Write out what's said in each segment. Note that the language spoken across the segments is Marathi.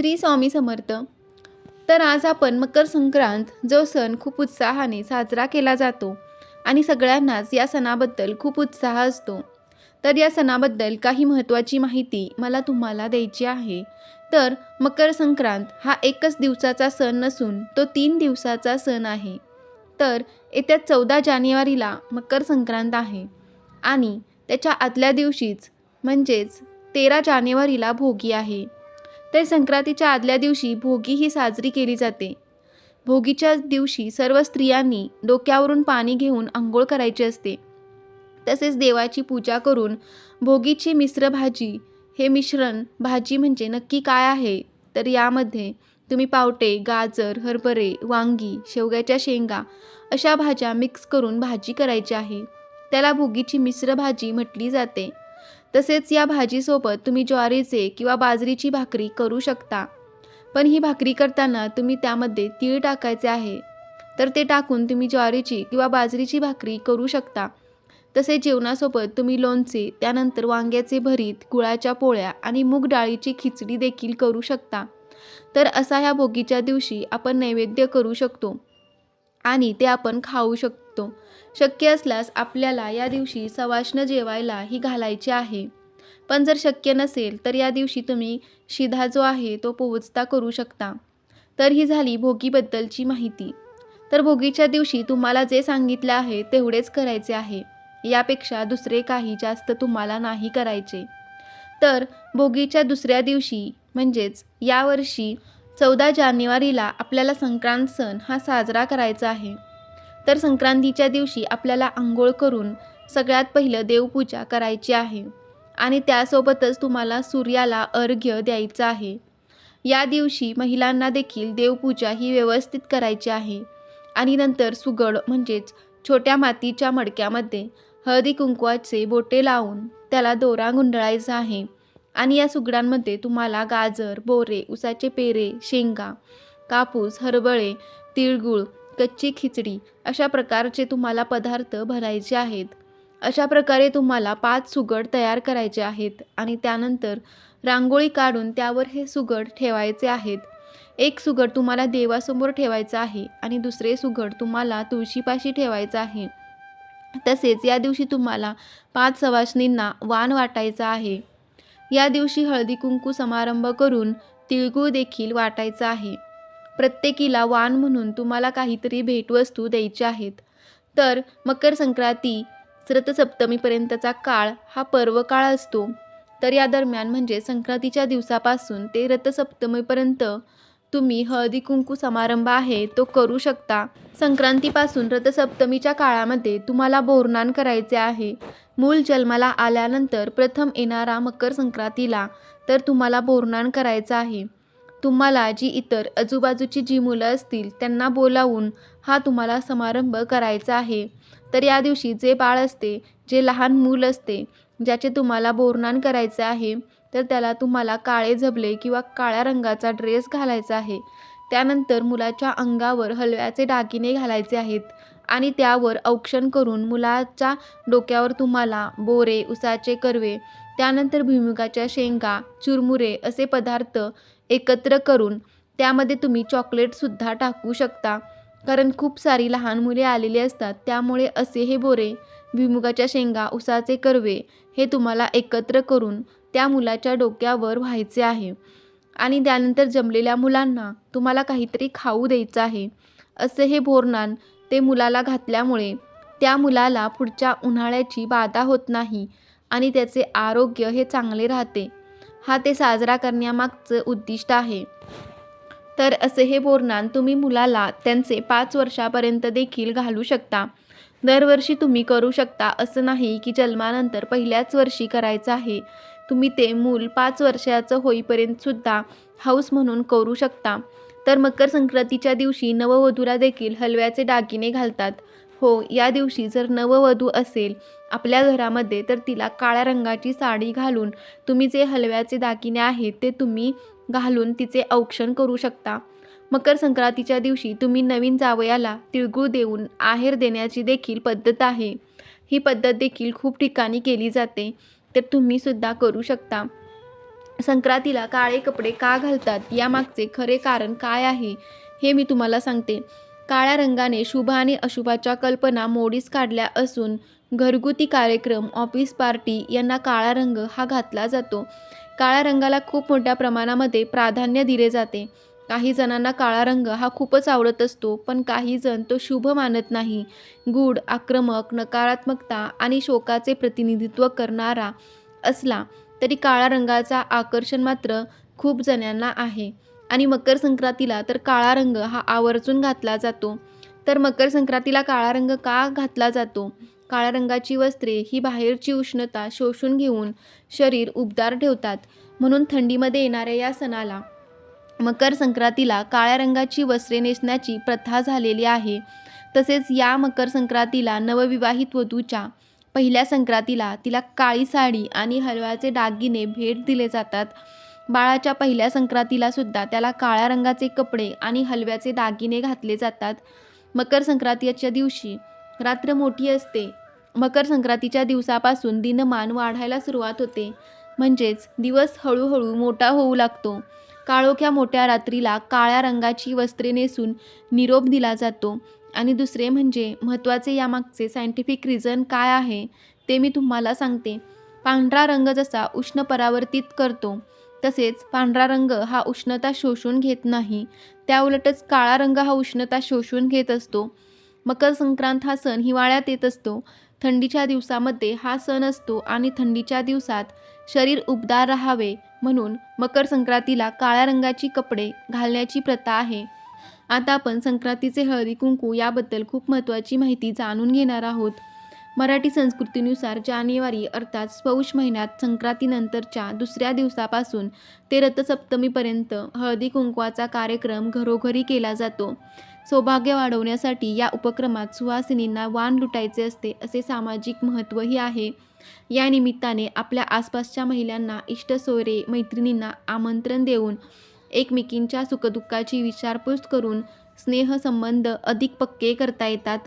श्री स्वामी समर्थ. तर आज आपण मकर संक्रांत जो सण खूप उत्साहाने साजरा केला जातो आणि सगळ्यांनाच या सणाबद्दल खूप उत्साह असतो. तर या सणाबद्दल काही महत्त्वाची माहिती मला तुम्हाला द्यायची आहे. तर मकर संक्रांत हा एकच दिवसाचा सण नसून तो तीन दिवसाचा सण आहे. तर येत्या चौदा जानेवारीला मकर संक्रांत आहे. आणि त्याच्या आदल्या दिवशीच म्हणजेच तेरा जानेवारीला भोगी आहे. तर संक्रांतीच्या आदल्या दिवशी भोगी ही साजरी केली जाते. भोगीच्या दिवशी सर्व स्त्रियांनी डोक्यावरून पाणी घेऊन आंघोळ करायची असते. तसेच देवाची पूजा करून भोगीची मिश्र भाजी हे मिश्रण भाजी म्हणजे नक्की काय आहे? तर यामध्ये तुम्ही पावटे गाजर हरभरे वांगी शेवग्याच्या शेंगा अशा भाज्या मिक्स करून भाजी करायची आहे. त्याला भोगीची मिश्र भाजी म्हटली जाते. तसेच या भाजीसोबत तुम्ही ज्वारीचे किंवा बाजरीची भाकरी करू शकता. पण ही भाकरी करताना तुम्ही त्यामध्ये तीळ टाकायचे आहे. तर ते टाकून तुम्ही ज्वारीची किंवा बाजरीची भाकरी करू शकता. तसेच जेवणासोबत तुम्ही लोणचे त्यानंतर वांग्याचे भरीत गुळाच्या पोळ्या आणि मूग डाळीची खिचडी देखील करू शकता. तर असा ह्या भोगीच्या दिवशी आपण नैवेद्य करू शकतो. आणि ते आपण खाऊ शकतो. शक्य असल्यास आपल्याला या दिवशी सवाष्ण जेवायला ही घालायची आहे. पण जर शक्य नसेल तर या दिवशी तुम्ही शिधा जो आहे तो पोहोचता करू शकता. तर ही झाली भोगीबद्दलची माहिती. तर भोगीच्या दिवशी तुम्हाला जे सांगितलं आहे तेवढेच करायचे आहे. यापेक्षा दुसरे काही जास्त तुम्हाला नाही करायचे. तर भोगीच्या दुसऱ्या दिवशी म्हणजेच यावर्षी चौदा जानेवारीला आपल्याला संक्रांत सण हा साजरा करायचा आहे. तर संक्रांतीच्या दिवशी आपल्याला आंघोळ करून सगळ्यात पहिलं देवपूजा करायची आहे. आणि त्यासोबतच तुम्हाला सूर्याला अर्घ्य द्यायचं आहे. या दिवशी महिलांना देखील देवपूजा ही व्यवस्थित करायची आहे. आणि नंतर सुगड म्हणजेच छोट्या मातीच्या मडक्यामध्ये हळदी कुंकवाचे बोटे लावून त्याला दोरा गुंडळायचा आहे. आणि या सुगडांमध्ये तुम्हाला गाजर बोरे उसाचे पेरे शेंगा कापूस हरबळे तिळगुळ कच्ची खिचडी अशा प्रकारचे तुम्हाला पदार्थ भरायचे आहेत. अशा प्रकारे तुम्हाला पाच सुगड तयार करायचे आहेत आणि त्यानंतर रांगोळी काढून त्यावर हे सुगड ठेवायचे आहेत. एक सुगड तुम्हाला देवासमोर ठेवायचं आहे आणि दुसरे सुगड तुम्हाला तुळशीपाशी ठेवायचं आहे. तसेच या दिवशी तुम्हाला पाच सवासणींना वाण वाटायचा आहे. या दिवशी हळदी कुंकू समारंभ करून तिळगुळ देखील वाटायचा आहे. प्रत्येकीला वाण म्हणून तुम्हाला काहीतरी भेटवस्तू द्यायच्या आहेत. तर मकर संक्रांती रथसप्तमीपर्यंतचा काळ हा पर्व काळ असतो. तर या दरम्यान म्हणजे संक्रांतीच्या दिवसापासून ते रथसप्तमीपर्यंत तुम्ही हळदी कुंकू समारंभ आहे तो करू शकता. संक्रांतीपासून रथसप्तमीच्या काळामध्ये तुम्हाला बोरनान करायचे आहे. मूल जन्माला आल्यानंतर प्रथम येणारा मकर संक्रांतीला तर तुम्हाला बोरनान करायचं आहे. तुम्हाला जी इतर आजूबाजूची जी मुलं असतील त्यांना बोलावून हा तुम्हाला समारंभ करायचा आहे. तर या दिवशी जे बाळ असते जे लहान मूल असते ज्याचे तुम्हाला बोरनान करायचे आहे तर त्याला तुम्हाला काळे झबले किंवा काळ्या रंगाचा ड्रेस घालायचा आहे. त्यानंतर मुलाच्या अंगावर हलव्याचे दागिने घालायचे आहेत आणि त्यावर औक्षण करून मुलाच्या डोक्यावर तुम्हाला बोरे उसाचे कर्वे त्यानंतर भुईमुगाच्या शेंगा चुरमुरे असे पदार्थ एकत्र करून त्यामध्ये तुम्ही चॉकलेटसुद्धा टाकू शकता. कारण खूप सारी लहान मुले आलेली असतात त्यामुळे असे हे बोरे भुईमुगाच्या शेंगा उसाचे कर्वे हे तुम्हाला एकत्र करून त्या मुलाच्या डोक्यावर व्हायचे आहे. आणि त्यानंतर जमलेल्या मुलांना तुम्हाला काहीतरी खाऊ द्यायचं आहे. असे हे बोरनान ते मुलाला घातल्यामुळे त्या मुलाला पुढच्या उन्हाळ्याची बाधा होत नाही. आणि त्याचे आरोग्य हे चांगले राहते. हा ते साजरा करण्यामागचं उद्दिष्ट आहे. तर असे हे बोरनान तुम्ही मुलाला त्यांचे पाच वर्षापर्यंत देखील घालू शकता. दरवर्षी तुम्ही करू शकता असं नाही की जन्मानंतर पहिल्याच वर्षी करायचं आहे. तुम्ही ते मूल पाच वर्षाचं होईपर्यंतसुद्धा हाऊस म्हणून करू शकता. तर मकर संक्रांतीच्या दिवशी नववधूला देखील हलव्याचे दागिने घालतात. हो या दिवशी जर नववधू असेल आपल्या घरामध्ये तर तिला काळ्या रंगाची साडी घालून तुम्ही जे हलव्याचे दागिने आहेत ते तुम्ही घालून तिचे औक्षण करू शकता. मकर संक्रांतीच्या दिवशी तुम्ही नवीन जावयाला तिळगुळ देऊन आहेर देण्याची देखील पद्धत आहे. ही पद्धत देखील खूप ठिकाणी केली जाते तर तुम्हीसुद्धा करू शकता. संक्रांतीला काळे कपडे का घालतात? यामागचे खरे कारण काय आहे हे मी तुम्हाला सांगते. काळ्या रंगाने शुभ आणि अशुभाच्या कल्पना मोडीस काढल्या असून घरगुती कार्यक्रम ऑफिस पार्टी यांना काळा रंग हा घातला जातो. काळ्या रंगाला खूप मोठ्या प्रमाणामध्ये प्राधान्य दिले जाते. काही जणांना काळा रंग हा खूपच आवडत असतो पण काही जण तो शुभ मानत नाही. गूढ आक्रमक नकारात्मकता आणि शोकाचे प्रतिनिधित्व करणारा असला तरी काळ्या रंगाचा आकर्षण मात्र खूप जणांना आहे. आणि मकर संक्रांतीला तर काळा रंग हा आवर्जून घातला जातो. तर मकर संक्रांतीला काळा रंग का घातला जातो? काळ्या रंगाची वस्त्रे ही बाहेरची उष्णता शोषून घेऊन शरीर उबदार ठेवतात. म्हणून थंडीमध्ये येणाऱ्या या सणाला मकर संक्रांतीला काळ्या रंगाची वस्त्रे नेसण्याची प्रथा झालेली आहे. तसेच या मकर संक्रांतीला नवविवाहित वधूच्या पहिल्या संक्रांतीला तिला काळी साडी आणि हलव्याचे दागिने भेट दिले जातात. बाळाच्या पहिल्या संक्रांतीला सुद्धा त्याला काळ्या रंगाचे कपडे आणि हलव्याचे दागिने घातले जातात. मकर संक्रांतीच्या दिवशी रात्र मोठी असते. मकर संक्रांतीच्या दिवसापासून दिनमान वाढायला सुरुवात होते. म्हणजेच दिवस हळूहळू मोठा होऊ लागतो. काळोख्या मोठ्या रात्रीला काळ्या रंगाची वस्त्रे नेसून निरोप दिला जातो. आणि दुसरे म्हणजे महत्त्वाचे यामागचे सायंटिफिक रिझन काय आहे ते मी तुम्हाला सांगते. पांढरा रंग जसा उष्ण परावर्तित करतो तसेच पांढरा रंग हा उष्णता शोषून घेत नाही. त्याउलटच काळा रंग हा उष्णता शोषून घेत असतो. मकर संक्रांत हा सण हिवाळ्यात येत असतो. थंडीच्या दिवसामध्ये हा सण असतो आणि थंडीच्या दिवसात शरीर उबदार राहावे म्हणून मकर संक्रांतीला काळ्या रंगाची कपडे घालण्याची प्रथा आहे. आता आपण संक्रांतीचे हळदी कुंकू याबद्दल खूप महत्त्वाची माहिती जाणून घेणार आहोत. मराठी संस्कृतीनुसार जानेवारी अर्थात पौष महिन्यात संक्रांतीनंतरच्या दुसऱ्या दिवसापासून ते रथसप्तमीपर्यंत हळदी कुंकवाचा कार्यक्रम घरोघरी केला जातो. सौभाग्य वाढवण्यासाठी या उपक्रमात सुहासिनींना वाण लुटायचे असते असे सामाजिक महत्त्वही आहे. या निमित्ताने आपल्या आसपासच्या महिलांना इष्टसोयरे मैत्रिणींना आमंत्रण देऊन एकमेकींच्या सुखदुःखाची विचारपूस करून स्नेहसंबंध अधिक पक्के करता येतात.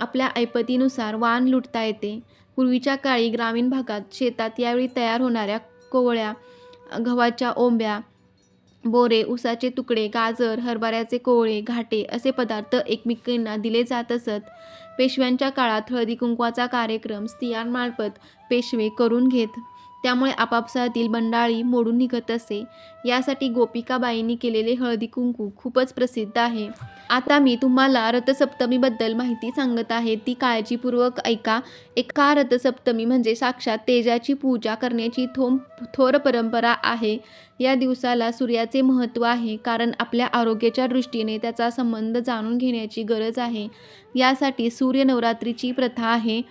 आपल्या ऐपतीनुसार वाण लुटता येते. पूर्वीच्या काळी ग्रामीण भागात शेतात यावेळी तयार होणाऱ्या कोवळ्या गव्हाच्या ओंब्या बोरे उसाचे तुकडे गाजर हरभऱ्याचे कोवळे घाटे असे पदार्थ एकमेकींना दिले जात असत. पेशव्यांच्या काळात हळदी कुंकवाचा कार्यक्रम स्त्रियांमार्फत पेशवे करून घेत. त्यामुळे आपापसातील बंडाळी मोडून निघत असे. यासाठी गोपिकाबाईंनी केलेले हळदी कुंकू खूपच प्रसिद्ध आहे. आता मी तुम्हाला रथसप्तमीबद्दल माहिती सांगत आहे. ती काळजीपूर्वक ऐका. एका रथसप्तमी म्हणजे साक्षात तेजाची पूजा करण्याची थोम थोर परंपरा आहे. या दिवसाला सूर्याचे महत्त्व आहे कारण आपल्या आरोग्याच्या दृष्टीने त्याचा संबंध जाणून घेण्याची गरज आहे. यासाठी सूर्य नवरात्रीची प्रथा आहे.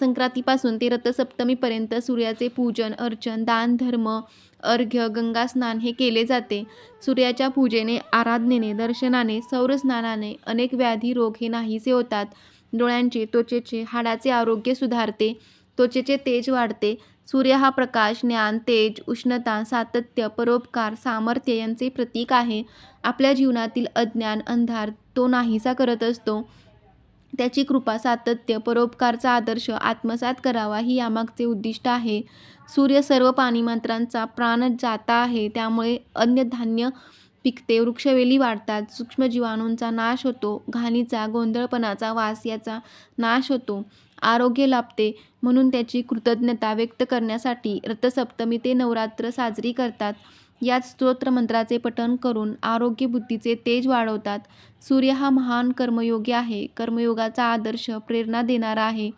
संक्रांतीपासून ते रथसप्तमीपर्यंत सूर्याचे पूजन अर्चन दान धर्म अर्घ्य गंगास्नान हे केले जाते. सूर्याच्या पूजेने आराधनेने दर्शनाने सौरस्नानाने अनेक व्याधी रोग हे नाहीसे होतात. डोळ्यांचे त्वचेचे हाडाचे आरोग्य सुधारते. त्वचेचे तेज वाढते. सूर्य हा प्रकाश ज्ञान तेज उष्णता सातत्य परोपकार सामर्थ्य यांचे प्रतीक आहे. आपल्या जीवनातील अज्ञान अंधार तो नाहीसा करत असतो. त्याची कृपा सातत्य परोपकारचा आदर्श आत्मसात करावा ही यामागचे उद्दिष्ट आहे. सूर्य सर्व पाणीमात्रांचा प्राण जाता आहे. त्यामुळे अन्नधान्य पिकते वृक्षवेली वाढतात सूक्ष्मजीवाणूंचा नाश होतो घाणीचा गोंधळपणाचा वास याचा नाश होतो. आरोग्य लाभते. म्हणून त्याची कृतज्ञता व्यक्त करण्यासाठी रथसप्तमी ते नवरात्र साजरी करतात. यात स्तोत्रमंत्राचे पठण करून आरोग्य बुद्धीचे तेज वाढवतात. सूर्य हा महान कर्मयोगी आहे. कर्मयोगाचा आदर्श प्रेरणा देणारा आहे.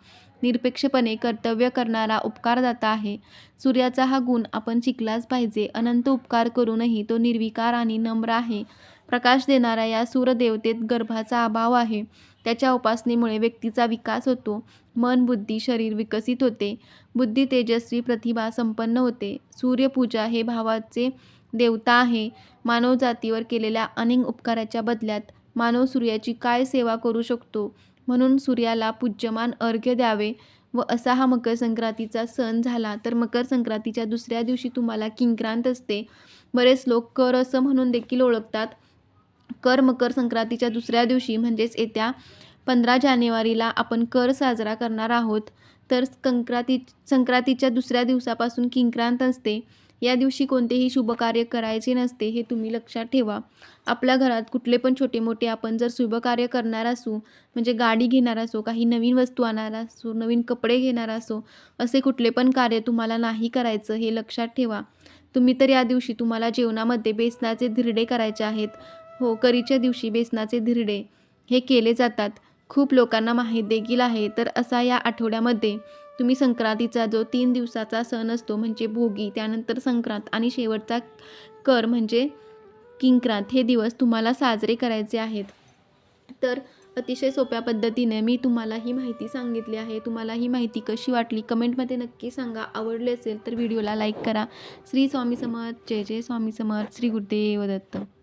निरपेक्षपणे कर्तव्य करणारा उपकारदाता आहे. सूर्याचा हा गुण आपण शिकलाच पाहिजे. अनंत उपकार करूनही तो निर्विकार आणि नम्र आहे. प्रकाश देणाऱ्या या सूरदेवतेत गर्भाचा अभाव आहे. त्याच्या उपासनेमुळे व्यक्तीचा विकास होतो. मन बुद्धी शरीर विकसित होते. बुद्धी तेजस्वी प्रतिभा संपन्न होते. सूर्यपूजा हे भावाचे देवता आहे. मानवजातीवर केलेल्या अनेक उपकाराच्या बदल्यात मानव सूर्याची काय सेवा करू शकतो? म्हणून सूर्याला पूज्यमान अर्घ्य द्यावे व असा हा मकर संक्रांतीचा सण झाला तर मकर संक्रांतीच्या दुसऱ्या दिवशी तुम्हाला किंक्रांत असते. बरेच लोक कर असं म्हणून देखील ओळखतात. कर मकर संक्रांतीच्या दुसऱ्या दिवशी म्हणजेच येत्या पंधरा जानेवारीला आपण कर साजरा करणार आहोत. तर संक्रांती संक्रांतीच्या दुसऱ्या दिवसापासून किंक्रांत असते. या दिवशी कोणतेही शुभकार्य करायचे नसते हे तुम्ही लक्षात ठेवा. आपल्या घरात कुठले पण छोटे मोठे आपण जर शुभकार्य करणार असू म्हणजे गाडी घेणार असो काही नवीन वस्तू आणणार असो नवीन कपडे घेणार असो असे कुठले पण कार्य तुम्हाला नाही करायचं हे लक्षात ठेवा. तुम्ही तर या दिवशी तुम्हाला जेवणामध्ये बेसनाचे धिरडे करायचे आहेत. हो करीच्या दिवशी बेसनाचे धिरडे हे केले जातात. खूप लोकांना माहीत देखील आहे. तर असा या आठवड्यामध्ये तुम्ही संक्रांतीचा जो तीन दिवसाचा सण असतो म्हणजे भोगी त्यानंतर संक्रांत आणि शेवटचा कर म्हणजे किंक्रांत हे दिवस तुम्हाला साजरे करायचे आहेत. तर अतिशय सोप्या पद्धतीने मी तुम्हाला ही माहिती सांगितली आहे. तुम्हाला ही माहिती कशी वाटली कमेंटमध्ये नक्की सांगा. आवडले असेल तर व्हिडिओला लाईक करा. श्री स्वामी समर्थ. जय जय स्वामी समर्थ. श्री गुरुदेव दत्त.